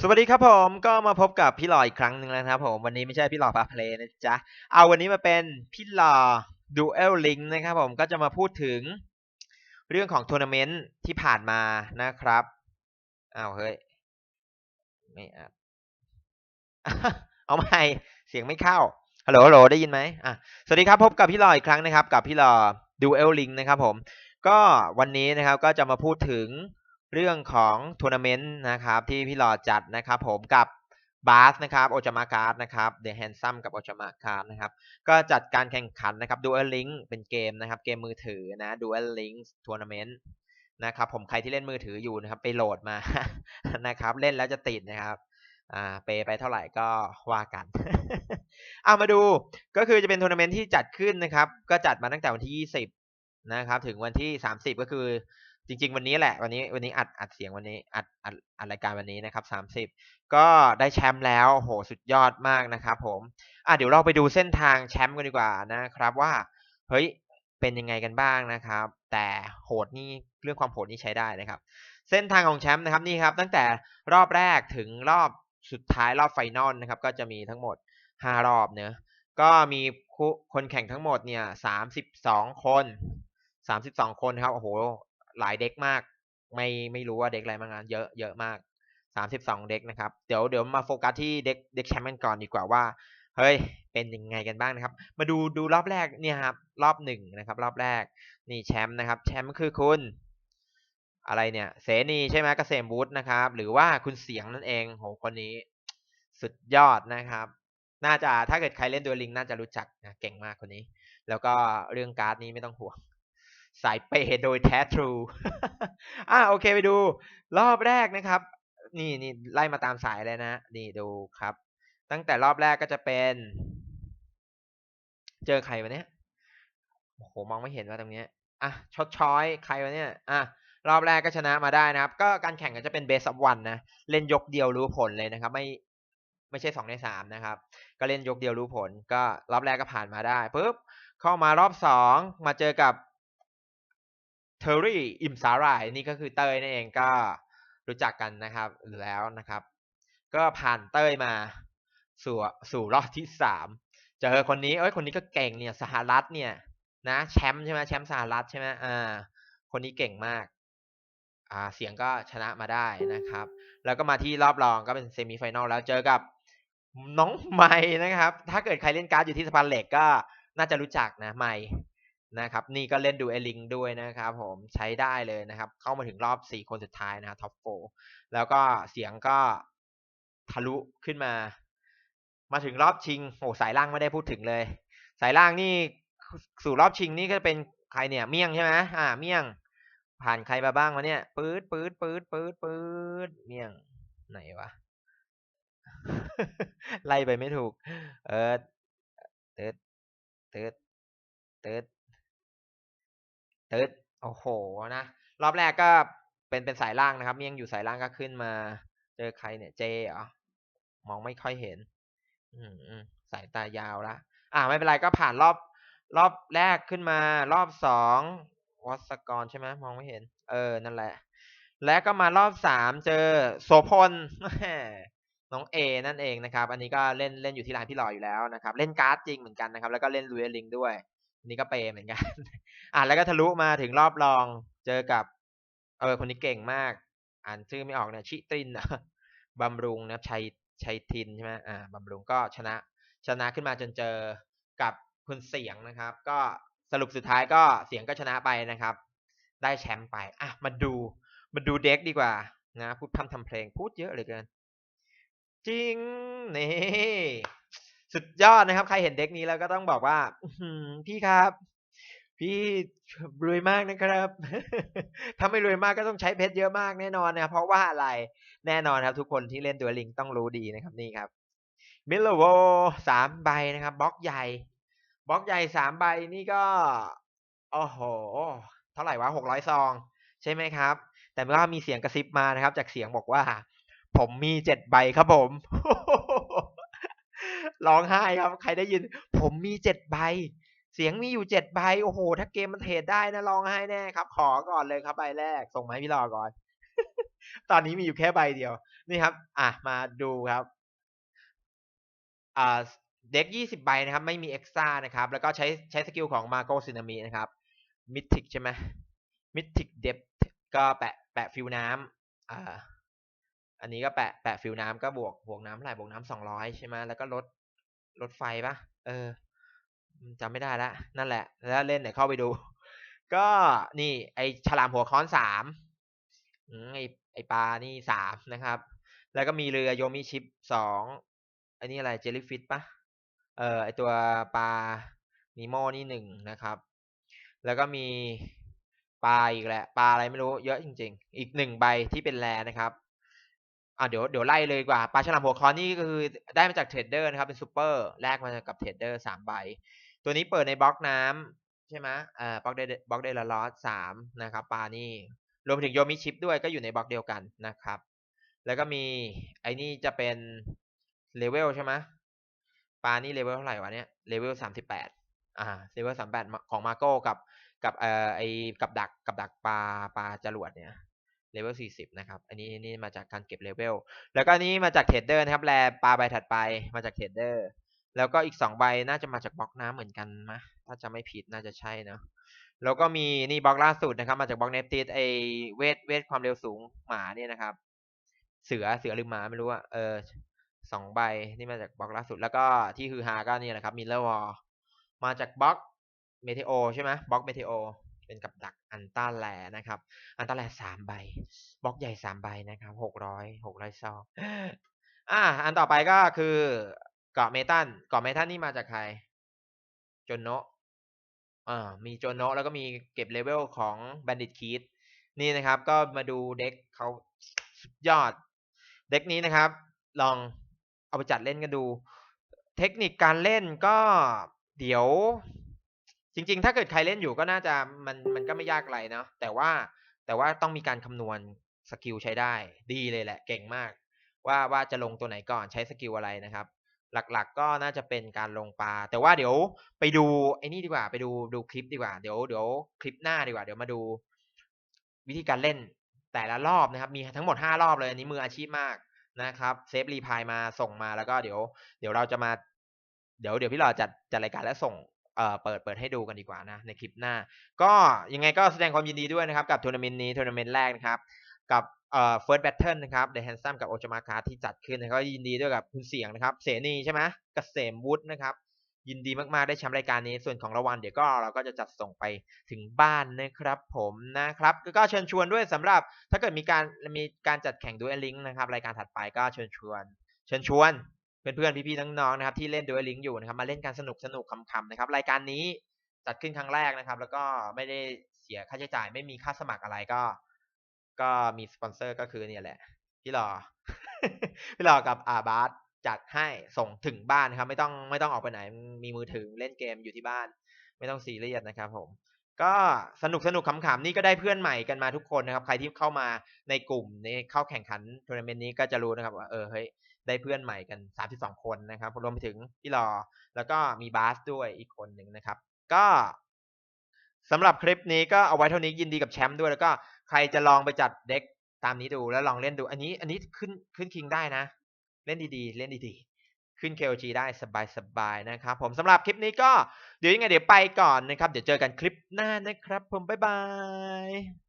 สวัสดีครับผมก็มาพบกับพี่หล่ออีกครั้งหนึ่งแล้วนะครับผมวันนี้ไม่ใช่พี่หล่อพาเพลย์นะจ๊ะเอาวันนี้มาเป็นพี่หล่อ Duel Link นะครับผมก็จะมาพูดถึงเรื่องของทัวร์นาเมนต์ที่ผ่านมานะครับอ้าวเฮ้ยไม่อัดเอาใหม่เสียงไม่เข้าฮัลโหลฮัลโหลได้ยินไหมอะสวัสดีครับพบกับพี่หล่ออีกครั้งนะครับ กับพี่หล่อ Duel Link นะครับผมก็วันนี้นะครับก็จะมาพูดถึง เรื่องของทัวร์นาเมนต์นะครับที่พี่หลอดจัดนะครับผมกับบาสนะครับโอจามาการ์ดนะครับเดอะแฮนซัมกับโอจามาการ์ดนะครับก็จัดการแข่งขันนะครับ Duel Link เป็นเกมนะครับเกมมือถือนะ Duel Link Tournament นะครับผมใครที่เล่นมือถืออยู่นะครับไปโหลดมานะครับเล่นแล้วจะติดนะครับอ่าเปไปเท่าไหร่ก็ว่ากันเอามาดูก็คือจะเป็นทัวร์นาเมนต์ที่จัดขึ้นนะครับก็จัดมาตั้งแต่วันที่ 20นะครับถึงวันที่ 30 ก็คือ จริง ๆ วันนี้แหละวันนี้วันนี้อัดอัดเสียงวันนี้อัดอัดอัดรายการวันนี้นะครับ30ก็ได้แชมป์แล้วโหสุดยอดมากนะครับผมอะเดี๋ยวเราไปดูเส้นทางแชมป์กันดีกว่านะครับว่าเฮ้ยเป็นยังไงกันบ้างนะครับ แต่โหดนี่เรื่องความโหดนี่ใช้ได้นะครับ เส้นทางของแชมป์นะครับนี่ครับตั้งแต่รอบแรกถึงรอบสุดท้ายรอบไฟนอลนะครับ ก็จะมีทั้งหมด 5 รอบเนอะก็มีคู่คนแข่งทั้งหมดเนี่ย32คน32คนครับโอ้โห หลายเด็กมาก ไม่ไม่รู้ว่าเด็กอะไรบ้างนะเยอะเยอะมาก32เด็กนะครับ เดี๋ยวเดี๋ยวมาโฟกัสที่เด็กเด็กแชมป์กันก่อนดีกว่าว่า เฮ้ย เป็นยังไงกันบ้างนะครับ มาดูดูรอบแรกเนี่ยครับ รอบหนึ่งนะครับ รอบแรก นี่แชมป์นะครับ แชมป์คือคุณ อะไรเนี่ย เสนีใช่ไหมเกษมวุฒินะครับ หรือว่าคุณเสียงนั่นเองโหคนนี้ สุดยอดนะครับ น่าจะถ้าเกิดใครเล่นดูลิงน่าจะรู้จักนะเก่งมากคนนี้ แล้วก็เรื่องการ์ดนี้ไม่ต้องห่วง สายเปโดยแท้ทรูอะโอเคไปดู รอบแรกนะครับ นี่นี่ไล่มาตามสายเลยนะ นี่ดูครับ ตั้งแต่รอบแรกก็จะเป็น เจอใครวะเนี่ยโอ้โหมองไม่เห็นว่าตรงเนี้ยอะชดช้อยใครวะเนี่ยอะรอบแรกก็ชนะมาได้นะครับ ก็การแข่งก็จะเป็นเบส of วันนะ เล่นยกเดียวรู้ผลเลยนะครับ ไม่ไม่ใช่สองในสามนะครับ ก็เล่นยกเดียวรู้ผล ก็รอบแรกก็ผ่านมาได้ปุ๊บเข้ามารอบสองมาเจอกับ เทอร์รี่อิมสาหร่ายนี่ก็คือเต้ยนั่นเองก็รู้จักกันนะครับอยู่แล้วนะครับ ก็ผ่านเต้ยมาสู่สู่รอบที่สามเจอคนนี้เอ้ยคนนี้ก็เก่งเนี่ยสหรัฐเนี่ยนะแชมป์ใช่ไหมแชมป์สหรัฐใช่ไหมอ่าคนนี้เก่งมากอ่าเสียงก็ชนะมาได้นะครับ แล้วก็มาที่รอบรองก็เป็นเซมิไฟแนลแล้วเจอกับน้องไม้นะครับ ถ้าเกิดใครเล่นการ์ดอยู่ที่สะพานเหล็กก็น่าจะรู้จักนะไม้ นะครับนี่ก็เล่นดูเอลิงด้วยนะครับผมใช้ได้เลยนะครับ เข้ามาถึงรอบสี่คนสุดท้ายนะครับท็อปโฟแล้วก็เสียงก็ทะลุขึ้นมา มาถึงรอบชิงโอ้สายล่างไม่ได้พูดถึงเลย สายล่างนี่สู่รอบชิงนี่ก็เป็นใครเนี่ยเมี่ยงใช่ไหมอ่า เมี่ยง ผ่านใครมาบ้างวะเนี่ยปื๊ดปื๊ดปื๊ดปื๊ดปื๊ดเมี่ยงไหนวะไล่ไปไม่ถูก เออเติร์ดเติร์ดเติร์ด ติร์ดโอ้โหนะรอบแรกก็เป็นเป็นสายล่างนะครับเมียงอยู่สายล่างก็ขึ้นมา เจอใครเนี่ยเจเหรอมองไม่ค่อยเห็น อืมสายตายาวละอ่าไม่เป็นไรก็ผ่านรอบ รอบแรกขึ้นมารอบสองวัสกรใช่ไหมมองไม่เห็น เออนั่นแหละ แล้วก็มารอบสามเจอโสพลน้องเอนั่นเองนะครับ อันนี้ก็เล่นเล่นอยู่ที่ร้านพี่หล่ออยู่แล้วนะครับ เล่นการ์ดจริงเหมือนกันนะครับ แล้วก็เล่นรูเอลิงด้วย นนี้ก็เปเหมือนกัน อ่าแล้วก็ทะลุมาถึงรอบรองเจอกับ เออคนนี้เก่งมาก อ่านชื่อไม่ออกเนี่ยชิตรินบำรุงนะครับชัยชัยทินใช่ไหมอ่าบำรุงก็ชนะชนะขึ้นมาจนเจอกับคุณเสียงนะครับ ก็สรุปสุดท้ายก็เสียงก็ชนะไปนะครับ ได้แชมป์ไปอะมาดูมาดูเด็กดีกว่านะพูดพร่ำทำเพลงพูดเยอะเหลยเกิน จริง นี่ สุดยอดนะครับ ใครเห็นเด็กนี้แล้วก็ต้องบอกว่าพี่ครับ พี่รวยมากนะครับ ถ้าไม่รวยมากก็ต้องใช้เพชรเยอะมากแน่นอนนะครับเพราะว่าอะไรแน่นอนครับ ทุกคนที่เล่นตัวลิงต้องรู้ดีนะครับนี่ครับมิลเลโวสามใบนะครับบล็อกใหญ่บล็อกใหญ่สามใบนี่ก็โอ้โห เท่าไหร่วะหกร้อยซอง ใช่ไหมครับ แต่ว่ามีเสียงกระซิบมานะครับ จากเสียงบอกว่า ผมมีเจ็ดใบครับผม ร้องไห้ครับ ใครได้ยิน ผมมีเจ็ดใบ เสียงมีอยู่เจ็ดใบ โอ้โห ถ้าเกมมันเทรดได้นะร้องไห้แน่ครับ ขอก่อนเลยครับใบแรก ส่งมาให้พี่รอก่อน ตอนนี้มีอยู่แค่ใบเดียว นี่ครับ อะ มาดูครับ อ่า เด็กยี่สิบใบนะครับ ไม่มีเอ็กซ์ตร้านะครับ แล้วก็ใช้ใช้สกิลของมาโกซินามินะครับ มิทิกใช่ไหมมิทิกเดฟก็แปะแปะฟิวน้ำอ่าอันนี้ก็แปะแปะฟิวน้ำก็บวกบวกน้ำไหร่บวกน้ำสองร้อยใช่ไหมแล้วก็ลด ลดไฟปะเออจำไม่ได้ละนั่นแหละ แล้วเล่นเดี๋ยวเข้าไปดู ก็นี่ไอฉลามหัวค้อนสามไอไอปลานี่สามนะครับ แล้วก็มีเรือโยมิชิปสองอันนี้อะไรเจลลี่ฟิตปะเออไอตัวปลานีโมนี่หนึ่งนะครับ แล้วก็มีปลาอีกแหละ ปลาอะไรไม่รู้เยอะจริง ๆ อีกหนึ่งใบที่เป็นแรนะครับ อ่าเดี๋ยวเดี๋ยวไล่เลยกว่าปลาฉลามหัวคอนนี่ก็คือได้มาจากเทรดเดอร์นะครับเป็นซูเปอร์แลกมากับเทรดเดอร์สามใบ ตัวนี้เปิดในบล็อกน้ำใช่ไหมอ่าบล็อกเดบล็อกเดลลอสสามนะครับปลานี่รวมถึงโยมิชิปด้วยก็อยู่ในบล็อกเดียวกันนะครับ แล้วก็มีไอ้นี่จะเป็นเลเวลใช่ไหมปลานี่เลเวลเท่าไหร่วะเนี่ยเลเวลสามสิบแปดอ่าเลเวลสามแปดของมาโก้กับกับเอ่อไอกับดักกับดักปลาปลาจรวดเนี่ย เลเวลสี่สิบนะครับ อันนี้นี่มาจากการเก็บเลเวล แล้วก็อันนี้มาจากเทรดเดอร์นะครับ แลปลาใบถัดไป มาจากเทรดเดอร์ แล้วก็อีกสองใบน่าจะมาจากบล็อกน้ำเหมือนกันมะถ้าจะไม่ผิดน่าจะใช่เนะแล้วก็มีนี่บล็อกล่าสุดนะครับ มาจากบล็อกเนฟติสไอเวทเวทความเร็วสูงหมาเนี่ยนะครับ เสือเสือหรือหมาไม่รู้อะเออสองใบนี่มาจากบล็อกล่าสุด แล้วก็ที่ฮือฮาก็นี่แหละครับมิลเลอร์วอลมาจากบล็อกเมเทโอใช่ไหมบล็อกเมเทโอ เป็นกับดักอันต้าแลนะครับ อันต้าแลสามใบบล็อกใหญ่สามใบนะครับหกร้อยหกร้อยซองอ่าอันต่อไปก็คือเกาะเมตันเกาะเมตันนี่มาจากใครโจนโนะอ่ามีโจนโนะแล้วก็มีเก็บเลเวลของแบนดิตคีดนี่นะครับ ก็มาดูเด็กเขาสุดยอด เด็กนี้นะครับ ลองเอาไปจัดเล่นกันดู เทคนิคการเล่นก็เดี๋ยว จริง ๆ ถ้าเกิดใครเล่นอยู่ก็น่าจะมันมันก็ไม่ยากอะไรเนาะแต่ว่าแต่ว่าต้องมีการคำนวณสกิลใช้ได้ ดีเลยแหละ เก่งมาก ว่าว่าจะลงตัวไหนก่อนใช้สกิลอะไรนะครับ หลักๆก็น่าจะเป็นการลงปลา แต่ว่าเดี๋ยวไปดูไอ้นี่ดีกว่า ไปดูดูคลิปดีกว่า เดี๋ยวเดี๋ยวคลิปหน้าดีกว่า เดี๋ยวมาดู วิธีการเล่นแต่ละรอบนะครับ มีทั้งหมดห้ารอบเลยอันนี้มืออาชีพมากนะครับเซฟรีพายมาส่งมาแล้วก็เดี๋ยว เดี๋ยวเราจะมา เดี๋ยวเดี๋ยวพี่หลอจัดจัดรายการแล้วส่ง เอ่อเปิดเปิดให้ดูกันดีกว่านะในคลิปหน้า ก็ยังไงก็แสดงความยินดีด้วยนะครับกับทัวร์นาเมนต์นี้ทัวร์นาเมนต์แรกนะครับกับเอ่อ first battle นะครับ The Handsome กับโอจามาคาที่จัดขึ้นนะครับยินดีด้วยกับคุณเสียงนะครับเสนีใช่ไหมเกษมวุฒินะครับ ยินดีมากๆได้แชมป์รายการนี้ส่วนของรางวัลเดี๋ยวก็เราก็จะจัดส่งไปถึงบ้านนะครับ ผมนะครับก็เชิญชวนด้วยสำหรับถ้าเกิดมีการมีการจัดแข่งดูเอลิงนะครับรายการถัดไปก็เชิญชวน เชิญชวน เพื่อนๆพี่ๆน้องๆนะครับที่เล่นดูเอลิงอยู่นะครับมาเล่นกันสนุกสนุกๆขำๆนะครับรายการนี้จัดขึ้นครั้งแรกนะครับ แล้วก็ไม่ได้เสียค่าใช้จ่าย ไม่มีค่าสมัครอะไรก็ ก็มีสปอนเซอร์ก็คือเนี่ยแหละพี่หลอพี่หลอกับอาบาสจัดให้ส่งถึงบ้านนะครับ ไม่ต้องไม่ต้องออกไปไหนมีมือถือเล่นเกมอยู่ที่บ้าน ไม่ต้องซีเรียสนะครับ ผม ก็สนุกสนุกขำๆนี่ก็ได้เพื่อนใหม่กันมาทุกคนนะครับ ใครที่เข้ามาในกลุ่มในเข้าแข่งขันทัวร์นาเมนต์นี้ก็จะรู้นะครับว่าเออเฮ้ย ได้เพื่อนใหม่กันสามสิบสองคนนะครับรวมไปถึงพี่รอ แล้วก็มีบาสด้วยอีกคนหนึ่งนะครับ ก็สำหรับคลิปนี้ก็เอาไว้เท่านี้ยินดีกับแชมป์ด้วยแล้วก็ใครจะลองไปจัดเด็กตามนี้ดูแล้วลองเล่นดู อันนี้อันนี้ขึ้นขึ้นคิงได้นะ เล่นดีๆ เล่นดีๆ ขึ้น KOG ได้สบายๆนะครับ ผมสำหรับคลิปนี้ก็เดี๋ยวยังไงเดี๋ยวไปก่อนนะครับ เดี๋ยวเจอกันคลิปหน้านะครับ ผมบ๊ายบาย